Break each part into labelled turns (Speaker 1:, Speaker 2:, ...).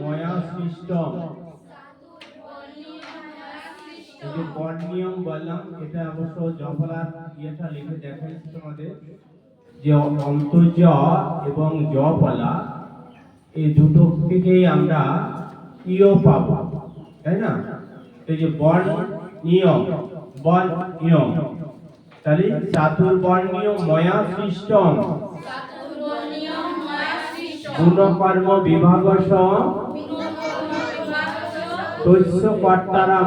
Speaker 1: ময়া সৃষ্টম যে বর্ণীয়ম বললাম, এটা অবশ্য জফলার ইয়েটা লিখে দেখাইছি তোমাদের। যে অন্তর্জ এবং জফলা এই দুটো থেকেই আমরা ইয় পাবো, তাই না? এই যে বর্ণ নিয়ম বর্ণ নিয়ম তাহলে চাতুর্বর্ণীয় ময়া সৃষ্টম গুণকর্ম বিভাগ তস্য কর্তারা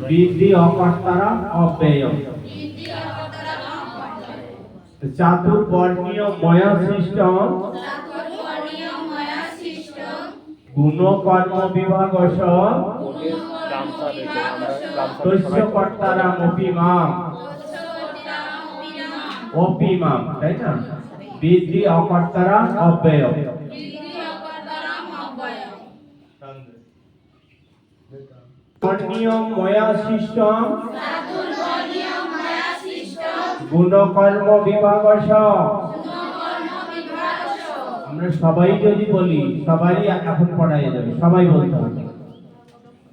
Speaker 1: বৃদ্ধি অকর্তারা অব্যয় চাতুর্বর্ণীয় ময়া গুণকর্ম বিভাগ তস্য কর্তারা অপিমাম তাই না? বৃদ্ধি অকর্তারা অব্যয়। গুণকর্ম আমরা সবাই যদি বলি সবাই এখন পড়াই যাবে, সবাই বলতে হবে।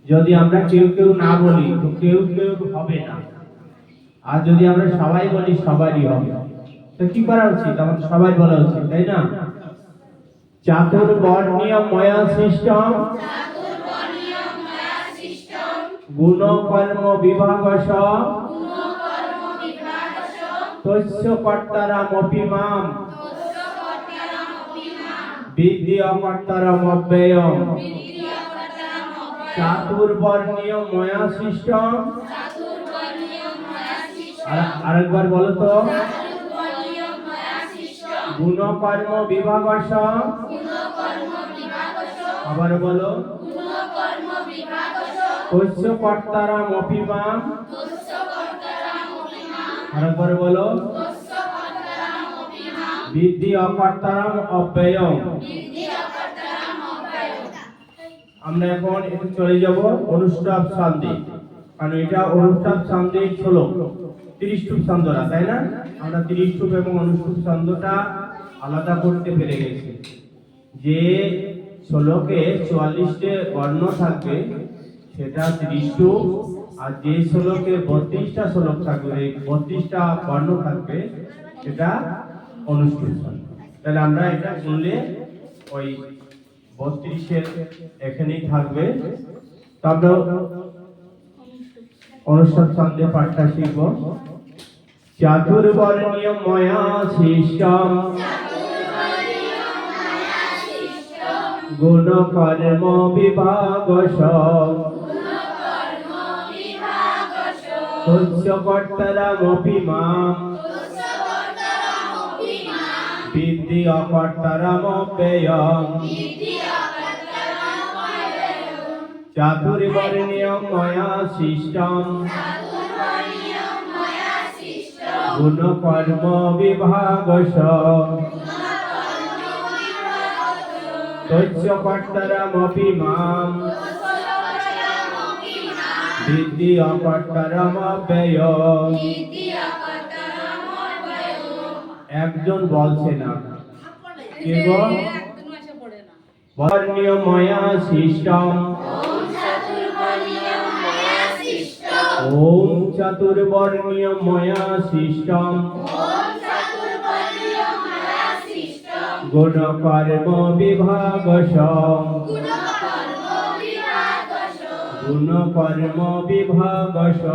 Speaker 1: যদি আমরা কেউ কেউ না বলি, তো কেউ কেউ হবে না। আর যদি আমরা সবাই বলি সবারই হবে, তো কি করা উচিত? আমাদের সবাই বলা উচিত, তাই না? চাতুর্বর্ণীয় ময়া সিস্টেম তস্য কর্তারা মপিমাম বিদ্ধি অকর্তারম অব্যয়ম চাতুর্বর্ণীয় ময়া সিস্টেম আরেকবার বলো তো। গুণকর্ম বিভাগ আবার বলো। তস্য কর্তারা মপিমাম আরেকবার বলো। বৃদ্ধি অকর্তারাম অব্যয়ম আমরা এখন চলে যাব অনুষ্টাপ শান্তি কারণ এটা অনুষ্টাপ শান্তি শ্লোক। তিরিশ টুপ ছন্দরা তাই না? আমরা তিরিশ টুপ এবং অনুষ্ঠুপ ছন্দটা আলাদা করতে পেরে গেছি। যে শ্লোকে চুয়াল্লিশটে বর্ণ থাকবে, সেটা তিরিশ টুপ, আর যে শ্লোকে বত্রিশটা শ্লোক থাকবে বত্রিশটা বর্ণ থাকবে, সেটা অনুষ্ঠুপ ছন্দ তাহলে আমরা এটা শুনলে ওই বত্রিশের এখানেই থাকবে। তো আমরা অনুষ্ঠান ছন্দে পাঠটা শিখব। চাতুর্বর্ণীয় ময়া শিষ্টম। গুণ কর্ম বিভাগ তস্য কর্তারামপি মাম। বিদ্ধি অকর্তারামব্যয়ম চাতুর্বর্ণীয় ময়া শিষ্টম গুণ কর্ম বিভাগ তস্য কর্তারামপি মাম। বৃদ্ধি অকর্তারামব্যয়ম একজন বলছে না। কেবল ওম চতুর্বর্ণীয় ময়া সিস্টম গুণ কর্ম বিভাগ গুণ কর্ম বিভাগ তস্য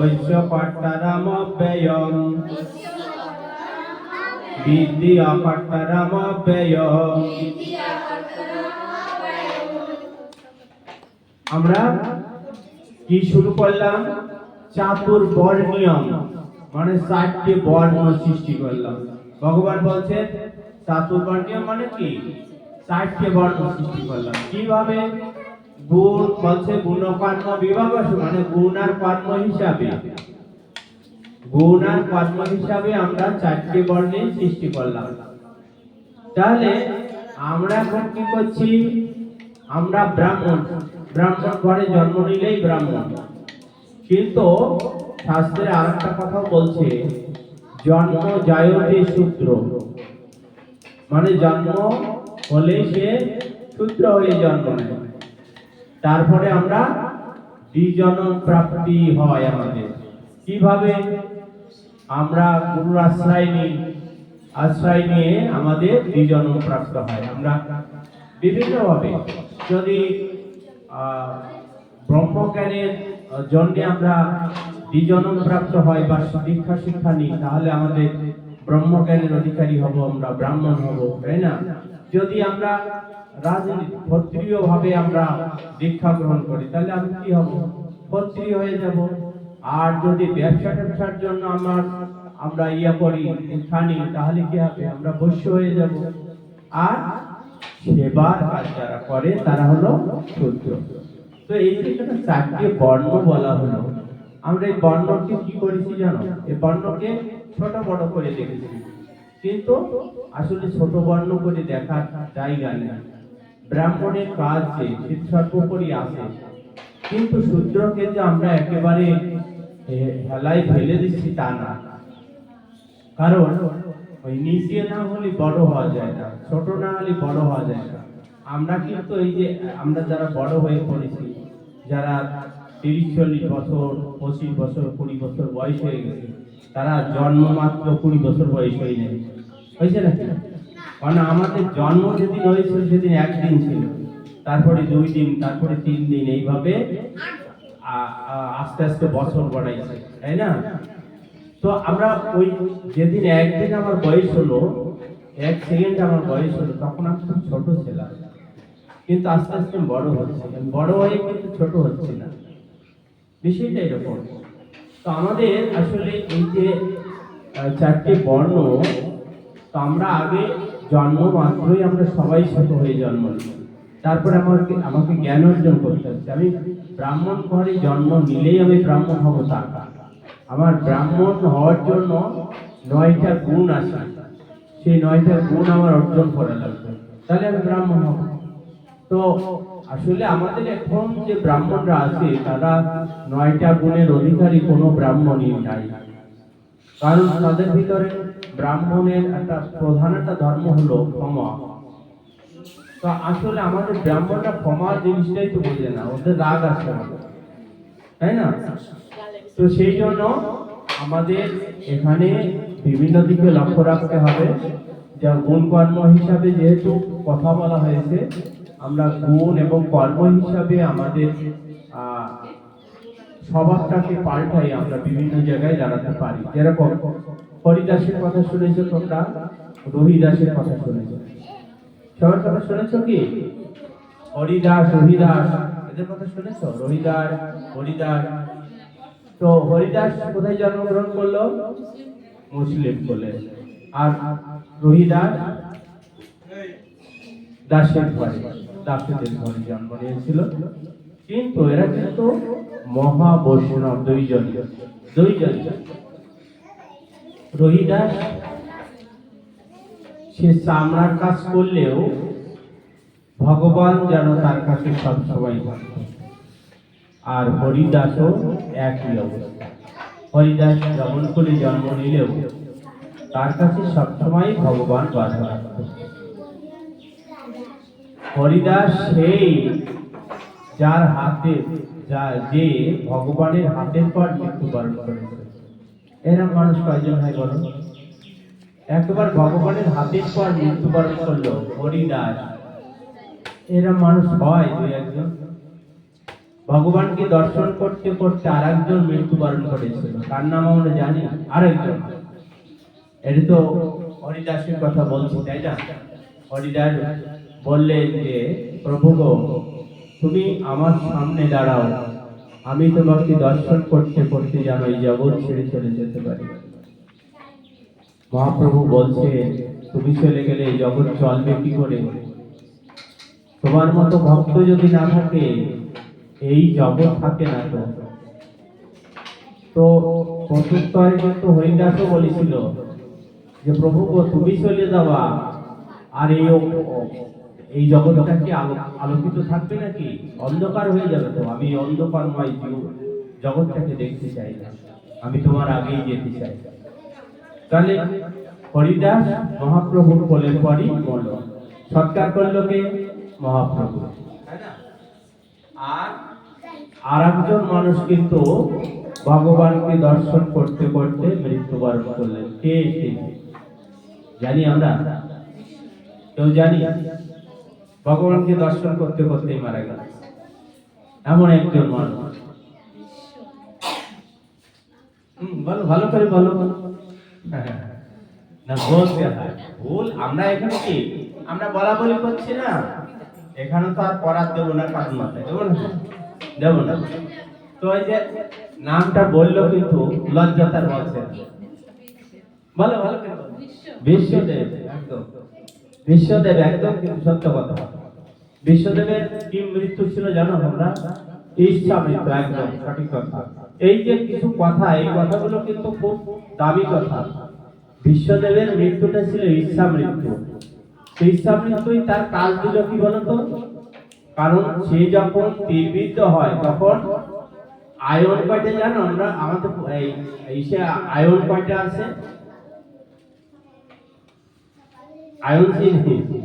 Speaker 1: বিদ্ধি অকর্তারামব্যয়ম তস্য কর্তারামব্যয়ম বিদ্ধি অকর্তারামব্যয়ম আমরা কি শুরু করলাম? চাতুর্বর্ণীয়ম মানে ষাটটি বর্ণ সৃষ্টি করলাম। ভগবান বলছে বলছেন চাতুর্বর্ণীয় মানে কি? ষাটটি বর্ণ সৃষ্টি করলাম। কীভাবে? গুণ বলছে গুণকর্ম বিভাগ মানে গুণ আর কর্ম হিসাবে। গুণ আর কর্ম হিসাবে আমরা চারটি বর্ণে সৃষ্টি করলাম। তাহলে আমরা এখন কি করছি? আমরা ব্রাহ্মণ। ব্রাহ্মণ ঘরে জন্ম নিলেই ব্রাহ্মণ। কিন্তু শাস্ত্রে আর একটা কথা বলছে, জন্ম জায়তে শূদ্র। মানে জন্ম হলে সে শূদ্র হয়ে জন্ম নেয়। তারপরে আমরা দ্বিজন প্রাপ্তি হয় আমাদের। কীভাবে? আমরা গুরুর আশ্রয় নিই। আশ্রয় নিয়ে আমাদের দ্বিজন প্রাপ্ত হয়। আমরা বিভিন্নভাবে যদি ব্রহ্মজ্ঞানের জন্যে আমরা দ্বিজন প্রাপ্ত হয় বা দীক্ষা শিক্ষা নিই, তাহলে আমাদের ব্রহ্মজ্ঞানের অধিকারী হব, আমরা ব্রাহ্মণ হব, তাই না? যদি আমরা রাজনীতি ক্ষত্রিয় ভাবে আমরা দীক্ষা গ্রহণ করি, তাহলে আমি কি হব? ক্ষত্রিয় হয়ে যাব। আর যদি ব্যবসা ট্যাবসার জন্য আমার, আমরা ইয়া করি নিই তাহলে কি হবে? আমরা বৈশ্য হয়ে যাব। আর সেবার কাজ যারা করে, তারা হলো শূদ্র। তো এই যে এখানে চারটি বর্ণ বলা হলো, আমরা এই বর্ণকে কি করেছি জানো? এই বর্ণকে ছোট বড় করে দেখেছি। কিন্তু আসলে ছোট বর্ণ করে দেখার জায়গা নেই। ব্রাহ্মণের কাজ যে সে সর্বোপরি আছে। কিন্তু শূদ্রকে যে আমরা একেবারে এ, হেলায় ফেলে দিচ্ছি তা না। কারণ ওই নিচে না হলে বড় হওয়া যায় না ছোট না হলে বড় হওয়া যায় না। আমরা কিন্তু এই যে আমরা যারা বড় হয়ে পড়েছি যারা তিরিশ চল্লিশ বছর পঁচিশ বছর কুড়ি বছর বয়স হয়ে গেছে তারা জন্ম মাত্র কুড়ি বছর বয়স হয়ে যায় হয়েছে না? কারণ আমাদের জন্ম যেদিন হয়েছিল, সেদিন একদিন ছিল। তারপরে দুই দিন, তারপরে তিন দিন, এইভাবে আস্তে আস্তে বছর বাড়াইছে তাই না? তো আমরা ওই যেদিন একদিন আমার বয়স হলো, এক সেকেন্ড আমার বয়স হলো, তখন আমি খুব ছোট ছিলাম। কিন্তু আস্তে আস্তে বড় হচ্ছে। বড় হয়ে কিন্তু ছোট হচ্ছে না। বিষয়টা এরকম। তো আমাদের আসলে এই যে চারটে বর্ণ তো আমরা আগে জন্ম মাত্রই আমরা সবাই ছোট হয়ে জন্ম নিই। তারপরে আমাকে আমাকে জ্ঞান অর্জন করতে হচ্ছে। আমি ব্রাহ্মণ ঘরে জন্ম নিলেই আমি ব্রাহ্মণ হব তা না। আমার ব্রাহ্মণ হওয়ার জন্য নয়টা গুণ আছে। সেই নয়টা গুণ আমার অর্জন করা লাগবে। তাহলে আমি ব্রাহ্মণ হব। তো আসলে আমাদের এখন যে ব্রাহ্মণরা আছে, তারা নয়টা গুণের অধিকারী কোনো ব্রাহ্মণই নাই। কারণ তাদের ভিতরে ব্রাহ্মণের একটা প্রধান একটা ধর্ম হলো ক্ষমা। তো আসলে আমাদের ব্রাহ্মণরা ক্ষমা জিনিসটাই তো বোঝে না, ওদের রাগ আছে। তাই না? তো সেই জন্য আমাদের এখানে বিভিন্ন দিকে লক্ষ্য রাখতে হবে। যা গুণ কর্ম হিসাবে যেহেতু কথা বলা হয়েছে, আমরা গুণ এবং কর্ম হিসাবে আমাদের স্বভাবটাকে পাল্টাই আমরা বিভিন্ন জায়গায় দাঁড়াতে পারি। যেরকম হরিদাসের কথা শুনেছো তোমরা, রহিদাসের কথা শুনেছো। সবার কথা শুনেছো কি? হরিদাস, রহিদাস, এদের কথা শুনেছো? রহিদাস হরিদাস তো হরিদাস কোথায় জন্মগ্রহণ করল? মুসলিম বলে। আর রহিদাস দাসের ঘরে, দাসীদের ঘরে জন্ম নিয়েছিল। কিন্তু এরা কিন্তু মহা বৈষ্ণব দুইজন দুইজন। রহিদাস, সে চামড়ার কাজ করলেও ভগবান যেন তার কাছে সবসময়। আর হরিদাসও একই অবস্থা। হরিদাস যেমন করে জন্ম নিলেও তার কাছে সবসময় ভগবান বাধা হরিদাস সেই যার হাতে যা যে ভগবানের হাতের পর মৃত্যুবরণ করেছে। এরকম মানুষ কয়জন হয় বলো? একবার ভগবানের হাতের পর মৃত্যুবরণ করল হরিদাস। এরকম মানুষ হয় দুই একজন। ভগবানকে দর্শন করতে করতে আর একজন মৃত্যুবরণ করেছিল। তার নাম আমরা জানি আরেকজন। এটা তো হরিদাসের কথা বলছি, তাই না? হরিদাস বললেন যে, প্রভু তুমি আমার সামনে দাঁড়াও। আমি তোমাকে দর্শন করতে করতে যেন এই জগৎ ছেড়ে চলে যেতে পারি। মহাপ্রভু বলছে, তুমি চলে গেলে জগৎ চলবে কি করে? তোমার মতো ভক্ত যদি না থাকে, এই জগৎ থাকে না তো। তো প্রত্যুত্তরে কিন্তু হরিদাসও বলেছিল যে, প্রভু তুমি চলে যাওয়া, আর এই এই জগৎটা কি আলো আলোকিত থাকবে নাকি? অন্ধকার হয়ে যাবে তো। আমি অন্ধকারময় জগৎটাকে দেখতে চাই না। আমি তোমার আগেই যেতে চাই। তাহলে হরিদাস মহাপ্রভুর কোলের পরই বলল, সৎকার করল কে? মহাপ্রভু। আর আর একজন মানুষ কিন্তু ভগবানকে দর্শন করতে করতে মৃত্যুবরণ করলেন। কে? জানি আমরা। কেউ জানি? ভগবানকে দর্শন করতে করতেই মারা গেল। এমন একজন মানুষ। হুম, বলো ভালো করে বলো। হ্যাঁ, না বলতে ভুল আমরা এখানে কি? আমরা বলা বলি করছি না। এখানে তো আর পড়ার দেবো না কাজ মাথায়। দেবো না? দেবো না। তো ওই যে নামটা বলল কিন্তু লজ্জাতার বলছে ভালো করে বলো। বিশ্বদেব একদম। বিশ্বদেব একদম কিন্তু সত্য কথা। বিশ্বদেবের কি মৃত্যু ছিল, জানো আমরা ইচ্ছা মৃত্যু, একদম সঠিক কথা। এই যে কিছু কথা, এই কথাগুলো কিন্তু খুব দামি কথা। বিশ্বদেবের মৃত্যুটা ছিল ইচ্ছা মৃত্যু। ইচ্ছা মৃত্যুই তার কাজ দিল কি বলতো? কারণ সে যখন তীরবিদ্ধ হয়, তখন আয়ন কয়টা জানো আমরা? আমাদের এই আয়ন কয়টা আছে? আয়ন চিনি চিনি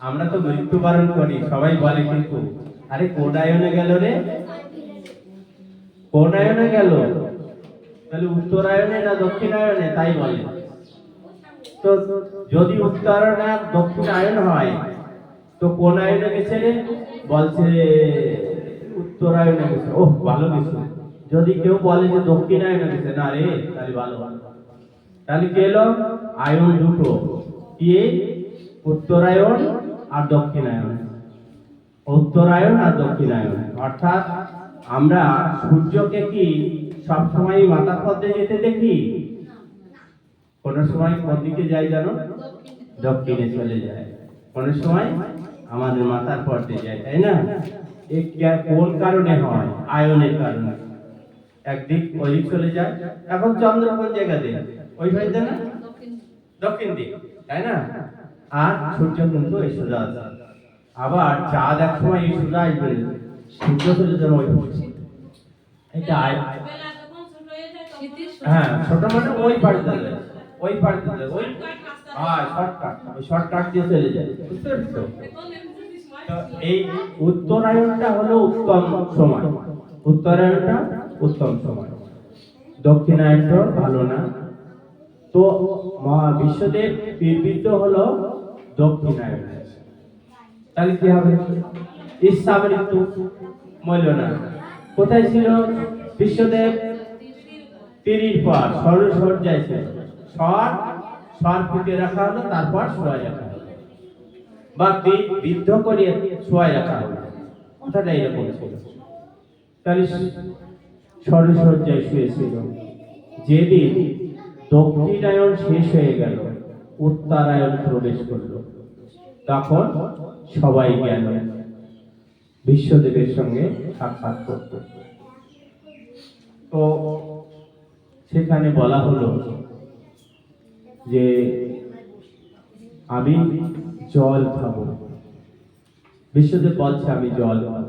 Speaker 1: আমরা তো মৃত্যুবরণ করি, সবাই বলে কিন্তু, আরে কোন আয়নে গেল রে? কোন আয়নে গেল? তাহলে উত্তরায়ণে না দক্ষিণায়নে? তাই বলে। তো যদি উত্তরায়ণ আর দক্ষিণায়ন হয়, তো কোন আয়নে গেছে রে? বলছে, উত্তরায়ণে গেছে। ওহ, ভালো গেছে যদি কেউ বলে যে দক্ষিণায়নে গেছে, না রে, তাহলে ভালো ভালো তাহলে কি এলো আয়ন দুটো। কি? উত্তরায়ণ আর দক্ষিণায়ন উত্তরায়ণ আর দক্ষিণায়ন অর্থাৎ আমরা সূর্যকে কি সবসময় মাথার পথে যেতে দেখি? কোন সময় কোন দিকে যাই জানো? দক্ষিণে চলে যায়। কোন সময় আমাদের মাথার পথে যায়, তাই না? কোন কারণে হয়? আয়নের কারণে। একদিক ওই চলে যায়। এখন চন্দ্র কোন জায়গাতে? ওই ভাইতে না দক্ষিণ দিক। তাই না? আর সূর্য কিন্তু এই সোজা আবার চাঁদ এক সময় এই সোজা আসবে, সূর্য ওই। এটা হ্যাঁ ছোট ওই পাড়ে যাবে। ওই পাড়ে যাবে। ওই হ্যাঁ শর্টকাট ওই শর্টকাট দিয়ে চলে যায়। বুঝতে পারছ? এই উত্তরায়ণটা হলো উত্তম সময়। উত্তরায়ণটা উত্তম সময়। দক্ষিণায়ণটা ভালো না। তো বিশ্বদেব পীরবিদ্ধ হলো দক্ষিণায়ন। তাহলে কি হবে? ইচ্ছা মৃত্যু মূল্য না। কোথায় ছিল বিশ্বদেব? তিরির পর সরসজ্জায় ছিল। স্বর স্বর ফুটে রাখা হলো, তারপর শোয়া রাখা হলো বা বিদ্ধ করে শোয়ায় রাখা হলো। কথাটা এরকম ছিল। তাহলে সরসজ্জায় শুয়েছিল। যেদিন দক্ষিণায়ন শেষ হয়ে গেল, উত্তরায়ণ প্রবেশ করল। তখন সবাই গেল, বিশ্বদেবের সঙ্গে সাক্ষাৎ করতে। তো সেখানে বলা হলো যে, আমি জল খাব। বিশ্বদেব বলছে, আমি জল খাব।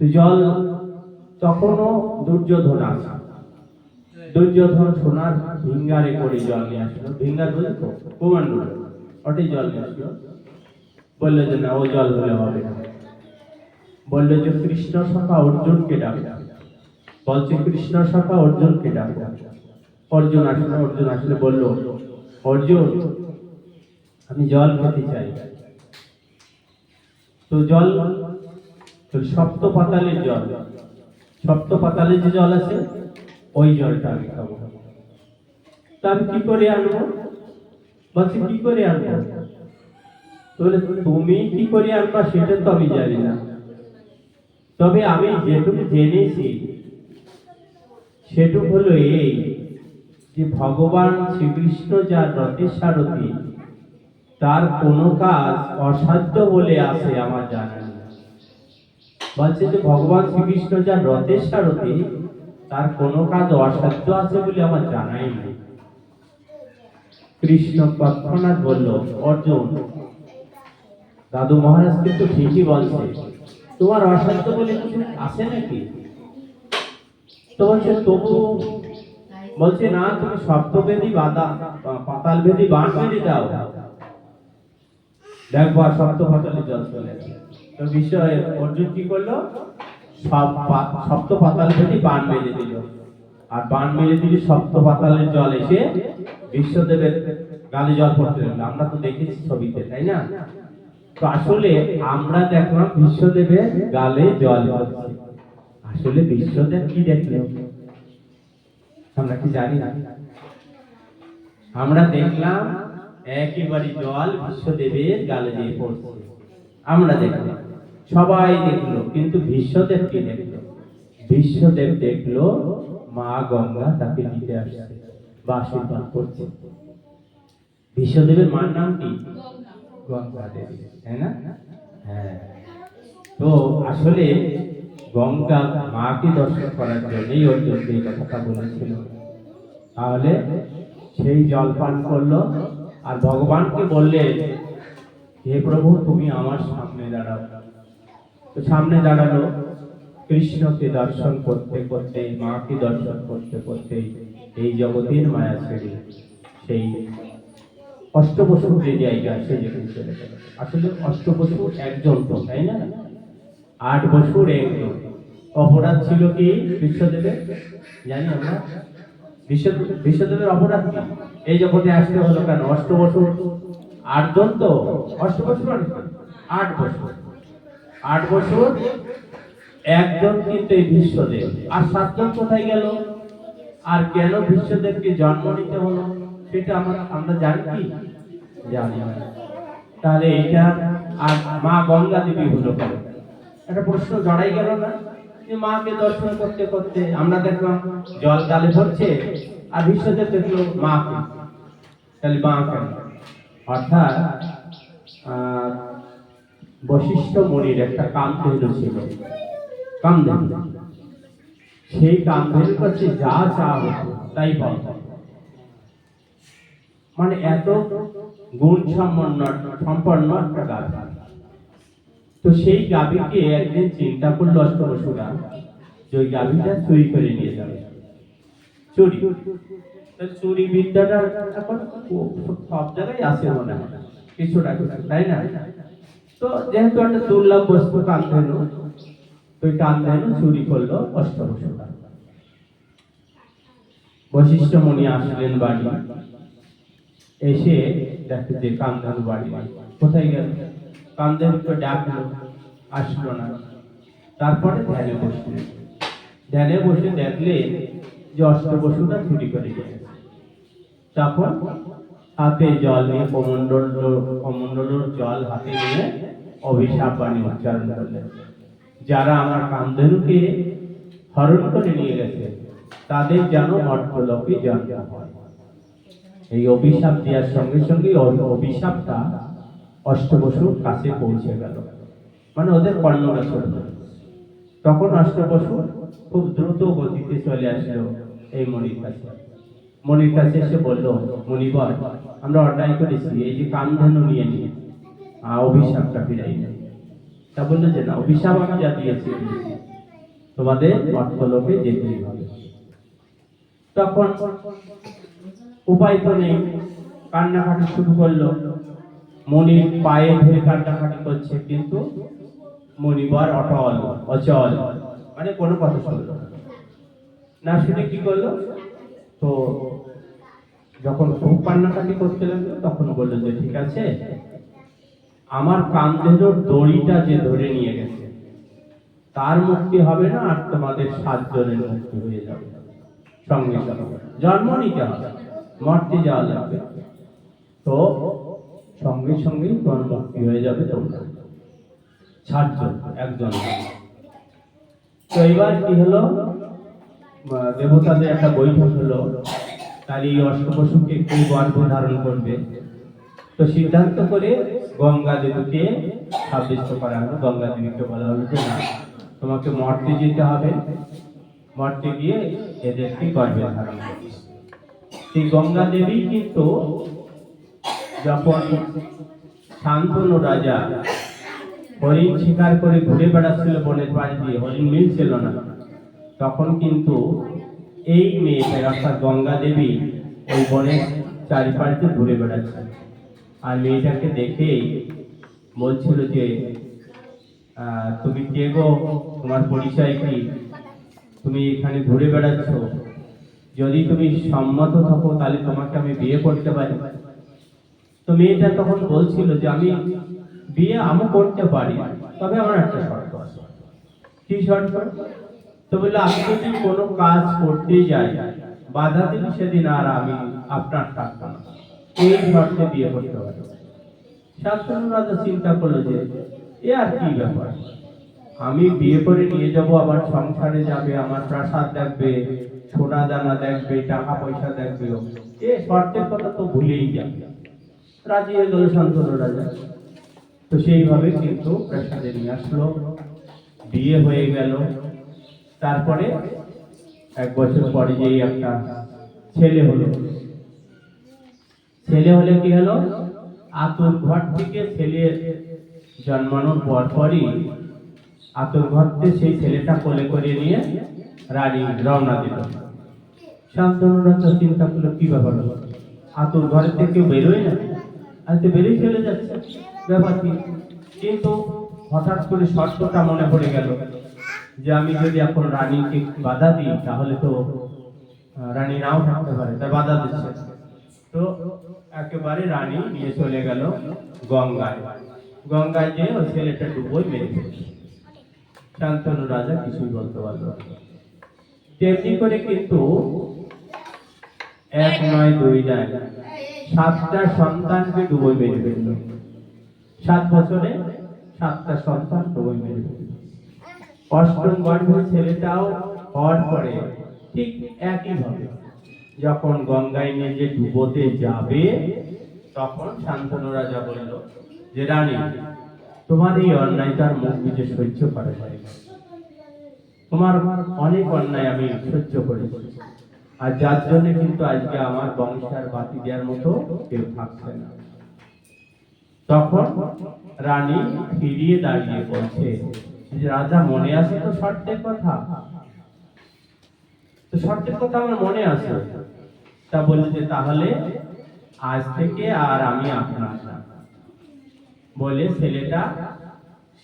Speaker 1: জল তখনও দুর্যোধন আছে। দুর্যোধন সোনার ভিঙ্গারে করে জল নিয়ে আসলো। ভিঙ্গার বুঝে তো কুমান্ড ওটাই জল নিয়ে আসলো। বলল যে না, ও জল হলে হবে না। বলল যে কৃষ্ণ সখা অর্জুনকে ডাকে। বলছে, কৃষ্ণ সখা অর্জুনকে ডাকে। অর্জুন আসলে অর্জুন আসলে বলল, অর্জুন, আমি জল খেতে চাই। তো জল সপ্ত পাতালের জল। সপ্ত পাতালে যে জল আছে ওই জলটা আমি খাব। তা আমি কি করে আনব? বলছে কি করে আনব? তাহলে তুমি কি করে আনবা সেটা তো আমি জানি না। তবে আমি যেটুকু জেনেছি, সেটুকু হলো এই যে ভগবান শ্রীকৃষ্ণ যার রথের সারথী, তার কোনো কাজ অসাধ্য বলে আছে আমার জানা বলছে যে ভগবান শ্রীকৃষ্ণ যার রথের সারথী তার কোনো কাজ অসাধ্য আছে বলে আমার জানাই নেই। কৃষ্ণ তৎক্ষণাৎ বলল অর্জুন, দাদু মহারাজ কিন্তু ঠিকই বলছে। তোমার অসাধ্য বলে কিছু আছে নাকি? তবু বলছে, না, তুমি সপ্তবেদী বাদা পাতাল বেদি বান বেদি দাও, দেখব আর সপ্ত জল চলে। তো বিষয় অর্জুন কি করল? সপ্ত পাতাল বেদি বান মেরে দিল। আর বান মেরে দিলে সপ্ত পাতালের জল এসে বিশ্বদেবের গালে জল পড়তে লাগল। আমরা তো দেখেছি ছবিতে, তাই না? তো আসলে আমরা দেখলাম বিশ্বদেবের গালে জল পড়ছে। আসলে বিশ্বদেব কি দেখল আমরা কি জানি না। আমরা দেখলাম একেবারে জল বিশ্বদেবের গালে দিয়ে পড়ছে। আমরা দেখলাম। সবাই দেখল, কিন্তু বিশ্বদেব কি দেখল? বিশ্বদেব দেখল, মা গঙ্গা তাকে নিতে আসছে বা আশীর্বাদ করছে বিশ্বদেবের মার নাম কি? গঙ্গা দেবী, তাই না? হ্যাঁ। তো আসলে গঙ্গা মাকে দর্শন করার জন্যই অর্জুন এই কথাটা বলেছিল। তাহলে সেই জল পান করল, আর ভগবানকে বললে হে প্রভু, তুমি আমার সামনে দাঁড়াও। সামনে দাঁড়াল কৃষ্ণকে দর্শন করতে করতে, মাকে দর্শন করতে করতে এই জগতের মায়া ছেড়ে সেই অষ্টবসুর যে জায়গা সে যেখানে চলে গেল। আসলে অষ্টবসু একজন তো, তাই না? আট বছর একজন। অপরাধ ছিল কি বিশ্বদেবের? জানি আমরা। বিশ্ব বিশ্বদেবের অপরাধ কি? এই জগতে আসতে হলো কেন? অষ্ট বছর আটজন তো? অষ্ট বছর আট বছর। আট বছর, একজন কিন্তু এই বিশ্বদেব। আর সাতজন কোথায় গেল? আর কেন বিশ্বদেবকে জন্ম নিতে হলো? সেটা আমরা আমরা জানি কি? জানি তাহলে এটা আর মা গঙ্গা দেবী হলো কেন? একটা প্রশ্ন জড়াই গেল না? যে মাকে দর্শন করতে করতে আমরা দেখলাম জল গালে পড়ছে আর বিশ্বদেব দেখল মাকে তাহলে মা কেন? অর্থাৎ বশিষ্ঠ মনির একটা কামধেনু ছিল কামধেনু সেই কামধেনুর কাছে যা চা তাই পাওয়া মানে এত গুণ সম্পন্ন সম্পন্ন একটা গাছ তো সেই গাভীকে একদিন চিন্তা করল অষ্টবসুরা যে ওই গাভীটা চুরি করে নিয়ে যাবে। চুরি? চুরি বিদ্যাটা এখন সব জায়গায় আছে মনে হয়, কিছুটা, তাই না? তো যেহেতু একটা দুর্লভ বস্তু কান্ধেনু তো ওই কান্ধেনু চুরি করল অষ্টবসুরা বশিষ্ঠ মুনি আসলেন বাড়ি। এসে দেখে যে কান্দানু বাড়ি। কোথায় গেল? কান্দানুকে ডাকলো, আসলো না। তারপরে ধ্যানে বসলেন। ধ্যানে বসে দেখলে যে অষ্টবসুটা চুরি করে গেছে। তখন হাতে জল নিয়ে কমণ্ডল কমণ্ডলের জল হাতে নিয়ে অভিশাপ বাণী উচ্চারণ করলেন। যারা আমার কামধেনুকে হরণ করে নিয়ে গেছে, তাদের যেন মর্তলোকে জন্ম হয়। এই অভিশাপ দেওয়ার সঙ্গে সঙ্গে অভিশাপটা অষ্টবসুর কাছে পৌঁছে গেল। মানে ওদের কর্ণরা চলল তখন অষ্টবসু খুব দ্রুত গতিতে চলে আসলো এই মনির কাছে। মনির কাছে এসে বলল, মণিবর আমরা অন্যায় করেছি, এই যে কামধেনু নিয়ে নিয়ে অভিশাপটা ফিরাই নেই। তা বলল যে, না, অভিশাপ আমি যা দিয়েছি। তোমাদের অর্থলোকে যেতেই হবে। তখন উপায় তো নেই। কান্নাকাটি শুরু করল। মনির পায়ে ধরে কান্নাকাটি করছে, কিন্তু মনিবার অটল, অচল মানে কোনো কথা শুনলো। না। শুনে কি করল? তো যখন খুব কান্নাকাটি করতে লাগল তখন বলল যে, ঠিক আছে, আমার কান্ধের দড়িটা যে ধরে নিয়ে গেছে, তার মুক্তি হবে না আর তোমাদের সাতজনের মুক্তি হয়ে যাবে। সঙ্গে সঙ্গে, জন্ম নিতে হবে, মরতে যাওয়া লাগবে। তো সঙ্গে সঙ্গেই তোমার মুক্তি হয়ে যাবে তোমরা। সাতজন, একজন। তো এবার কি হলো? দেবতাদের একটা বৈঠক হলো। তার এই অষ্টপশুকে কে গর্ভ ধারণ করবে। তো সিদ্ধান্ত করে গঙ্গা দেবীকে সাব্যস্ত করা হলো। গঙ্গা দেবীকে বলা হলো যে, না, তোমাকে মর্তে যেতে হবে। মর্তে গিয়ে এদেরকে গর্ভে ধারণ করবে সেই গঙ্গা দেবী কিন্তু যখন শান্তনু রাজা হরিণ শিকার করে ঘুরে বেড়াচ্ছিল বনের পাশ দিয়ে, হরিণ মিলছিল না, তখন কিন্তু এই মেয়েটা অর্থাৎ গঙ্গা দেবী ওই বনের চারিপাশে ঘুরে বেড়াচ্ছে। আর মেয়েটাকে দেখেই বলছিল যে তুমি কে গো? তোমার পরিচয় কি? তুমি এখানে ঘুরে বেড়াচ্ছ। যদি তুমি সম্মত থাকো, তাহলে তোমাকে আমি বিয়ে করতে পারি। তো মেয়েটা তখন বলছিল যে, আমি বিয়ে আমি করতে পারি, তবে আমার একটা শর্ত আছে। কি শর্ত? তো বলল, আমি যদি কোনো কাজ করতে যাই, বাধা দিন সেদিন আর আমি আপনার না। এই শর্তে বিয়ে করতে পারি শান্তনু রাজা চিন্তা করল যে, এ আর কি ব্যাপার? আমি বিয়ে করে নিয়ে যাব, আবার সংসারে যাবে, আমার প্রাসাদ দেখবে, সোনা দানা দেখবে, টাকা পয়সা দেখবে। এ শর্তের কথা তো ভুলেই যাবে। রাজি হয়ে গেল শান্তনু রাজা। তো সেইভাবে কিন্তু প্রাসাদে নিয়ে আসলো। বিয়ে হয়ে গেল। তারপরে এক বছর পরে যেই একটা ছেলে হলো, ছেলে হলে কি হলো? আতুর ঘর থেকে ছেলে জন্মানোর পর পরই আতুর ঘর থেকে সেই ছেলেটা কোলে করে নিয়ে রানী রওনা দিল। শান্তনুরা তো চিন্তা করল, কি ব্যাপার? হলো আতুর ঘরের থেকে বেরোয় না? আর তো বেরিয়ে চলে যাচ্ছে। ব্যাপার কি? কিন্তু হঠাৎ করে শর্তটা মনে পড়ে গেল। যে আমি যদি এখন রানীকে বাধা দিই, তাহলে তো রানী নাও থাকতে পারে তাই বাধা দিচ্ছে। তো একেবারে রানী নিয়ে চলে গেল গঙ্গায়। গঙ্গায় যে ওই ছেলেটা ডুবোই মেরে শান্তনু রাজা কিছুই বলতে পারল। তেমনি করে কিন্তু এক নয় দুই নয়, সাতটা সন্তানকে ডুবোই মেরে ফেলল। সাত বছরে সাতটা সন্তান ডুবোই মেরে ফেলল। অষ্টম গর্ভের ছেলেটাও হওয়ার পরে ঠিক একইভাবে যখন গঙ্গায় নিয়ে যে ডুবোতে যাবে, তখন শান্তনু রাজা বলল, যে রানী, তোমার এই অন্যায়টার মুখ বুঝে সহ্য করে। তোমার অনেক অন্যায় আমি সহ্য করেছি আর যার জন্য কিন্তু আজকে আমার বংশের বাতি দেওয়ার মতো কেউ থাকছে না তখন রানী ফিরিয়ে দাঁড়িয়ে বলছে রাজা মনে আছে তো শর্তের কথা? তো শর্তের কথা আমার মনে আছে। তা বলল যে তাহলে আজ থেকে আর আমি আপনার বলে ছেলেটা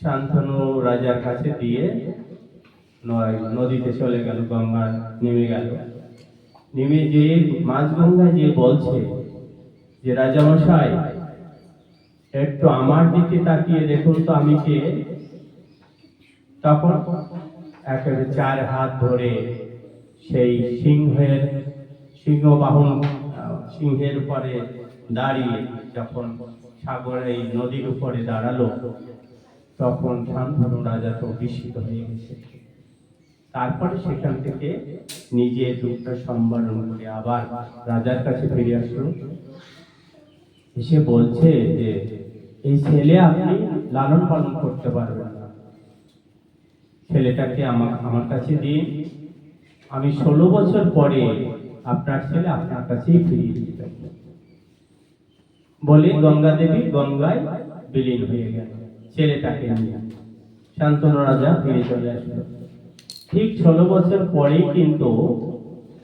Speaker 1: শান্তনু রাজার কাছে দিয়ে নদীতে চলে গেল, গঙ্গা নেমে গেল। নেমে যে মাঝ গঙ্গায় যে বলছে যে, রাজামশাই, একটু আমার দিকে তাকিয়ে দেখুন তো আমি কে? তখন একেবারে চার হাত ধরে সেই সিংহের সিংহ বাহন সিংহের উপরে দাঁড়িয়ে যখন সাগর এই নদীর উপরে দাঁড়াল, তখন শান্তনু রাজা তো বিস্মিত হয়ে গেছে। তারপরে সেখান থেকে নিজে দুঃখটা সম্বরণ করে আবার রাজার কাছে ফিরে আসলো। এসে বলছে যে, এই ছেলে আপনি লালন পালন করতে পারবেন ছেলেটাকে আমার আমার কাছে দিন। আমি ষোলো বছর পরে আপনার ছেলে আপনার কাছেই ফিরিয়ে দিতে বলে গঙ্গা দেবী গঙ্গায় বিলীন হয়ে গেল। ছেলেটাকে নিয়ে শান্তনু রাজা ফিরে চলে আসলো। ঠিক ষোলো বছর পরেই কিন্তু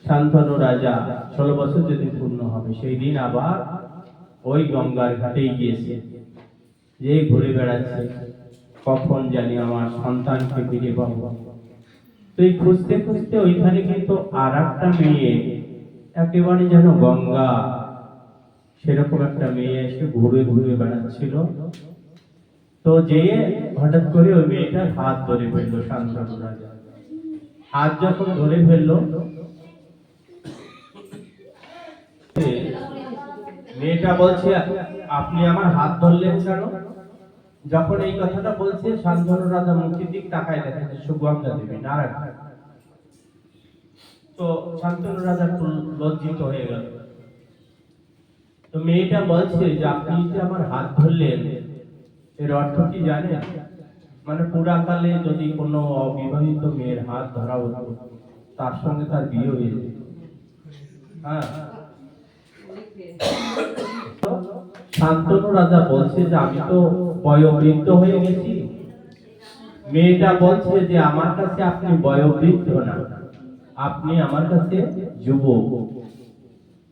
Speaker 1: শান্তনু রাজা ষোলো বছর যদি পূর্ণ হবে, সেই দিন আবার ওই গঙ্গার ঘাটেই গিয়েছে। যে ঘুরে বেড়াচ্ছে। কখন জানি আমার সন্তানকে ফিরে পাবো। তো এই খুঁজতে খুঁজতে ওইখানে কিন্তু আর একটা মেয়ে, একেবারে যেন গঙ্গা, সেরকম একটা মেয়ে এসে ঘুরে ঘুরে বেড়াচ্ছিল। তো যে হঠাৎ করে ওই মেয়েটার হাত ধরে ফেলল শান্তনু রাজা। হাত যখন ধরে ফেলল, মেয়েটা বলছে, আপনি আমার হাত ধরলেন কেন? যখন এই কথাটা বলছে শান্তনু রাজা মুখের দিক তাকায় দেখে যে সুগন্ধা দেবী, নারায়ণ। তো শান্তনু রাজা লজ্জিত হয়ে গেল। তো মেয়েটা বলছে যে, আপনি যে আমার হাত ধরলেন, এর অর্থ কি জানেন? মানে পুরাকালে যদি কোনো অবিবাহিত মেয়ের হাত ধরা হতো, তার সঙ্গে তার বিয়ে হয়ে যেত। হ্যাঁ। শান্তনু রাজা বলছে যে, আমি তো বয়োবৃদ্ধ হয়ে গেছি। মেয়েটা বলছে যে, আমার কাছে আপনি বয়োবৃদ্ধ না। আপনি আমার কাছে যুবক।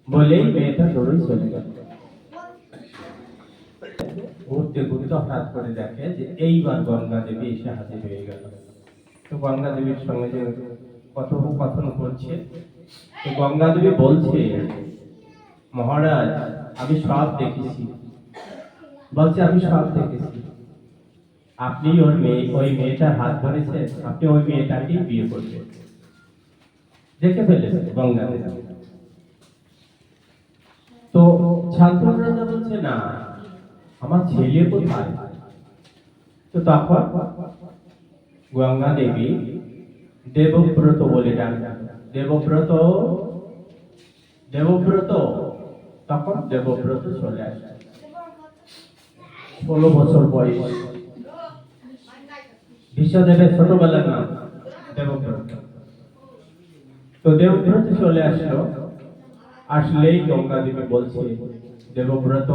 Speaker 1: বলেই মেয়েটা দৌড়ে চলে গেল। ঘুরতে ঘুরতে হঠাৎ করে দেখে যে, এইবার গঙ্গা দেবী এসে হাজির হয়ে গেল। তো গঙ্গা দেবীর সঙ্গে যে কথোপকথন করছে, তো গঙ্গা দেবী বলছে মহারাজ, আমি সব দেখেছি। বলছে, আমি সব দেখেছি। আপনি ওর মেয়ে, ওই মেয়েটার হাত ধরেছেন, আপনি ওই মেয়েটাকে বিয়ে করবেন। দেখে ফেলেছে গঙ্গা দেবী তো ছাত্র রাজা বলছে, না, আমার ছেলে কোথায়? তো তখন গঙ্গা দেবী দেবব্রত বলে ডাকলেন দেবব্রত? দেবব্রত? তখন দেবব্রত চলে আসে। ষোলো বছর বয়স। বিশ্বদেবের ছোটবেলার নাম দেবব্রত। তো দেবব্রত চলে আসলো। আসলেই গঙ্গা দেবী বলছে, দেবব্রত